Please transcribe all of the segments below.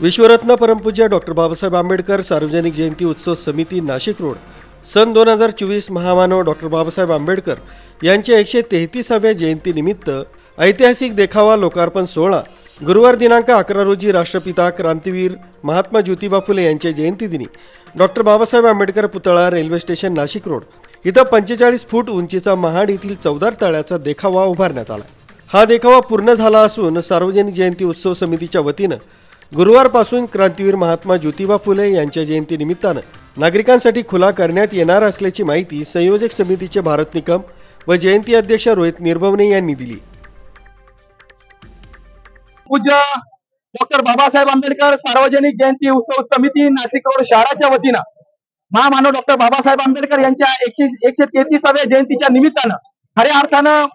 विश्वरत्न परमपूज्य डॉक्टर बाबासाहेब आंबेडकर सार्वजनिक जयंती उत्सव समिती नाशिक रोड. सन दोन हजार चोवीस महामानव डॉक्टर बाबासाहेब आंबेडकर यांच्या एकशे तेहतीसाव्या जयंतीनिमित्त ऐतिहासिक देखावा लोकार्पण सोहळा गुरुवार दिनांक अकरा रोजी राष्ट्रपिता क्रांतीवीर महात्मा ज्योतिबा फुले यांच्या जयंतीदिनी डॉक्टर बाबासाहेब आंबेडकर पुतळा रेल्वे स्टेशन नाशिक रोड इथं पंचेचाळीस फूट उंचीचा महाड येथील चौदार तळ्याचा देखावा उभारण्यात आला. हा देखावा पूर्ण झाला असून सार्वजनिक जयंती उत्सव समितीच्या वतीनं गुरुवारपासून क्रांतीवीर महात्मा ज्योतिबा फुले यांच्या जयंतीनिमित्तानं नागरिकांसाठी खुला करण्यात येणार असल्याची माहिती संयोजक समितीचे भारत निकम व जयंती अध्यक्ष रोहित निर्भवने यांनी दिली. पूज्य डॉक्टर बाबासाहेब आंबेडकर सार्वजनिक जयंती उत्सव समिती नाशिक रोड शहराच्या वतीनं महामानव डॉक्टर बाबासाहेब आंबेडकर यांच्या एकशे एकशे तेहतीसाव्या जयंतीच्या निमित्तानं खऱ्या अर्थानं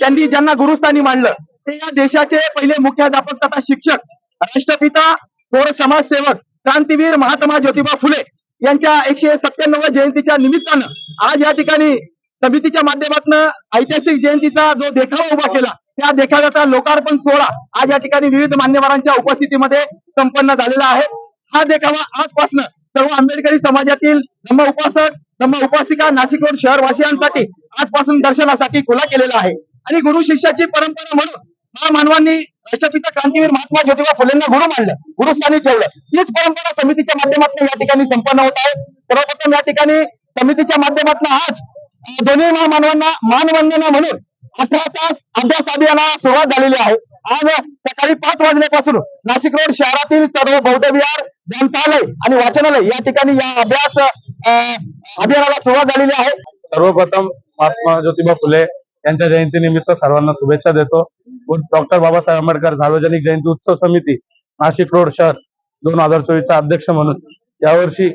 त्यांनी ज्यांना गुरुस्थानी मांडलं ते या देशाचे पहिले मुख्याध्यापक तथा शिक्षक राष्ट्रपिता थोर समाजसेवक क्रांतीवीर महात्मा ज्योतिबा फुले यांच्या एकशे सत्त्याण्णव जयंतीच्या निमित्तानं आज या ठिकाणी समितीच्या माध्यमातून ऐतिहासिक जयंतीचा जो देखावा उभा केला त्या देखाव्याचा लोकार्पण सोहळा आज या ठिकाणी विविध मान्यवरांच्या उपस्थितीमध्ये संपन्न झालेला आहे. हा देखावा आजपासून सर्व आंबेडकरी समाजातील धम्म उपासक धम्म उपासिका नाशिक रोड शहरवासियांसाठी आजपासून दर्शनासाठी खुला केलेला आहे. आणि गुरु शिष्याची परंपरा म्हणून महामानवांनी राष्ट्रपिता क्रांतीवीर महात्मा ज्योतिबा फुलेंना गुरु मानलं गुरुस्थानी ठेवलं. तीच परंपरा समितीच्या माध्यमातून या ठिकाणी संपन्न होत आहे. सर्वप्रथम या ठिकाणी समितीच्या माध्यमातून आज दोन्ही महामानवांना मानवंदना म्हणून अठरा तास अभ्यास अभियानाला सुरुवात झालेली आहे. आज सकाळी पाच वाजल्यापासून नाशिक रोड शहरातील सर्व बौद्ध विहार ग्रंथालय आणि वाचनालय या ठिकाणी या अभ्यास अभियानाला सुरुवात झालेली आहे. सर्वप्रथम महात्मा ज्योतिबा फुले यांच्या जयंतीनिमित्त सर्वांना शुभेच्छा देतो. डॉक्टर बाबासाहेब आंबेडकर सार्वजनिक जयंती उत्सव समिती नाशिक रोड शहर दोन हजार चोवीसचा अध्यक्ष म्हणून. यावर्षी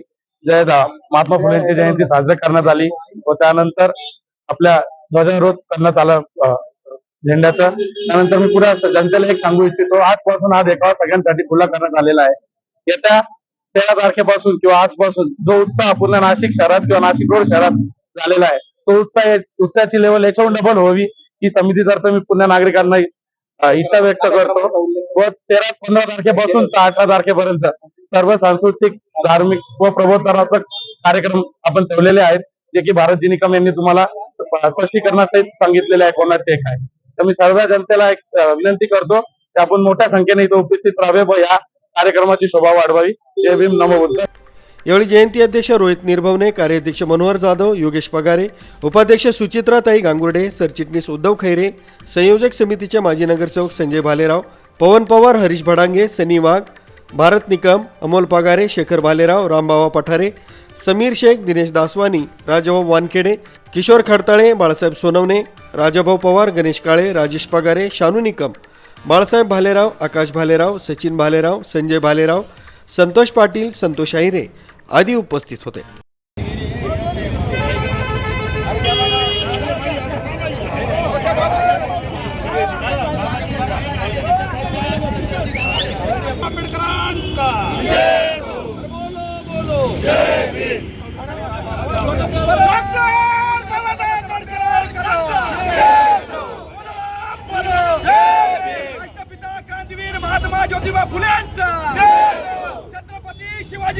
जयदा महात्मा फुलेंची जयंती साजरी करण्यात आली व त्यानंतर आपल्या ध्वजारोध करण्यात आला अ, झेंड्याचा. त्यानंतर मी पुऱ्या जनतेला एक सांगू इच्छितो आजपासून हा देखावा सगळ्यांसाठी खुला करण्यात आलेला आहे. येत्या तेरा तारखेपासून किंवा आजपासून जो उत्साह पूर्ण नाशिक शहरात किंवा नाशिक रोड शहरात झालेला आहे तो उत्साह उत्साहाची लेवल याच्याहून डबल व्हावी. ही समितीतर्फे मी पुन्हा नागरिकांना इच्छा व्यक्त करतो. व तेरा पंधरा तारखेपासून ते अठरा तारखेपर्यंत सर्व सांस्कृतिक धार्मिक व प्रबोधनात्मक कार्यक्रम आपण ठेवलेले आहेत. जे की भारत निकम यांनी तुम्हाला स्पष्टीकरणासहित सांगितलेले आहे. कोणाचे एक आहे. तर मी सर्व जनतेला एक विनंती करतो की आपण मोठ्या संख्येने इथे उपस्थित राहावे व या कार्यक्रमाची शोभा वाढवावी. जय भीम. नमो बुद्ध. यावेळी जयंती अध्यक्ष रोहित निर्भवने कार्याध्यक्ष मनोहर जाधव योगेश पगारे उपाध्यक्ष सुचित्राताई गांगुर्डे सरचिटणीस उद्धव खैरे संयोजक समितीचे माजी नगरसेवक संजय भालेराव पवन पवार हरीश भडांगे सनी वाघ भारत निकम अमोल पगारे शेखर भालेराव रामबाबा पठारे समीर शेख दिनेश दासवानी राजाभाऊ वानखेडे किशोर खडताळे बाळासाहेब सोनवणे राजाभाऊ पवार गणेश काळे राजेश पगारे शानू निकम बाळासाहेब भालेराव आकाश भालेराव सचिन भालेराव संजय भालेराव संतोष पाटील संतोष आहिरे. आदी उपस्थित होते. महात्मा ज्योतिबा फुले छत्रपती शिवाजी